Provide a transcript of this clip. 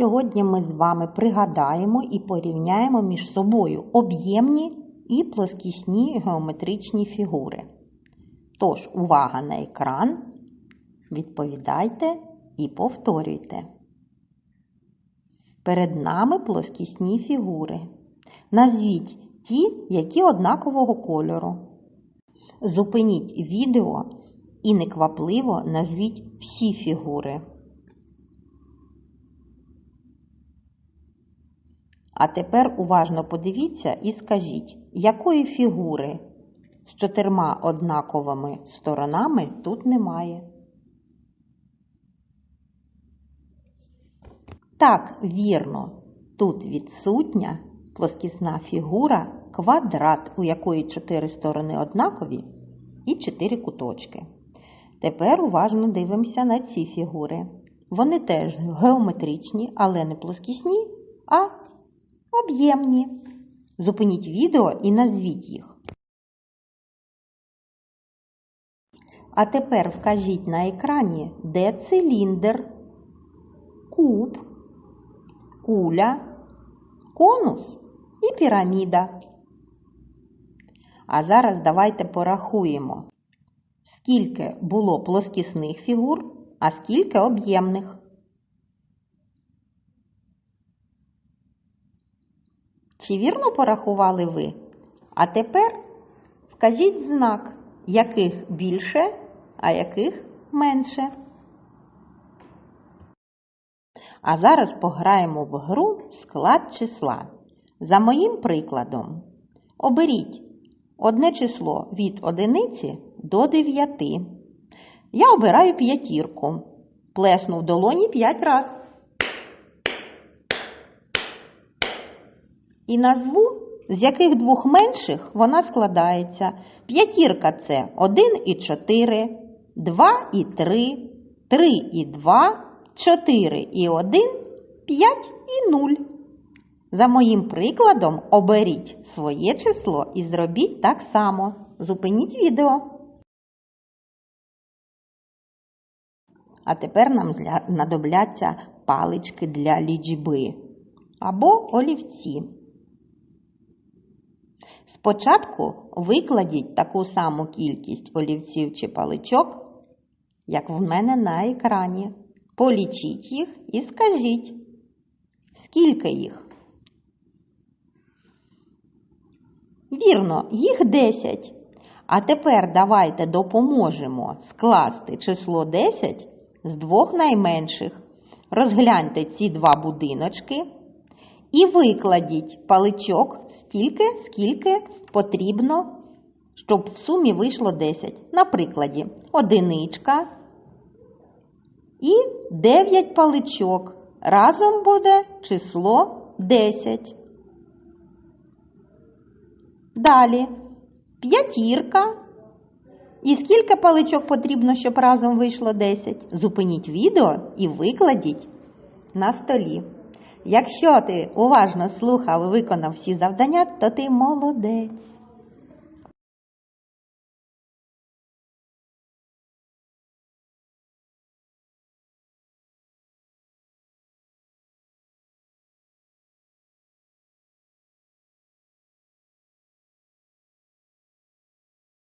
Сьогодні ми з вами пригадаємо і порівняємо між собою об'ємні і плоскісні геометричні фігури. Тож, увага на екран, відповідайте і повторюйте. Перед нами плоскісні фігури. Назвіть ті, які однакового кольору. Зупиніть відео і неквапливо назвіть всі фігури. А тепер уважно подивіться і скажіть, якої фігури з чотирма однаковими сторонами тут немає. Так, вірно, тут відсутня плоскісна фігура квадрат, у якої чотири сторони однакові і чотири куточки. Тепер уважно дивимося на ці фігури. Вони теж геометричні, але не плоскісні, а об'ємні. Зупиніть відео і назвіть їх. А тепер вкажіть на екрані, де циліндр, куб, куля, конус і піраміда. А зараз давайте порахуємо, скільки було плоскісних фігур, а скільки об'ємних. Чи вірно порахували ви? А тепер вкажіть знак, яких більше, а яких менше. А зараз пограємо в гру склад числа. За моїм прикладом, оберіть одне число від одиниці до дев'яти. Я обираю п'ятірку. Плесну в долоні п'ять разів. І назву, з яких двох менших вона складається. П'ятірка це 1 і 4, 2 і 3, 3 і 2, 4 і 1, 5 і 0. За моїм прикладом оберіть своє число і зробіть так само. Зупиніть відео. А тепер нам знадобляться палички для лічби або олівці. Спочатку викладіть таку саму кількість олівців чи паличок, як в мене на екрані. Полічіть їх і скажіть, скільки їх. Вірно, їх 10. А тепер давайте допоможемо скласти число 10 з двох найменших. Розгляньте ці два будиночки і викладіть паличок стільки, скільки потрібно, щоб в сумі вийшло 10. На прикладі одиничка і 9 паличок. Разом буде число 10. Далі п'ятірка. І скільки паличок потрібно, щоб разом вийшло 10? Зупиніть відео і викладіть на столі. Якщо ти уважно слухав і виконав всі завдання, то ти молодець.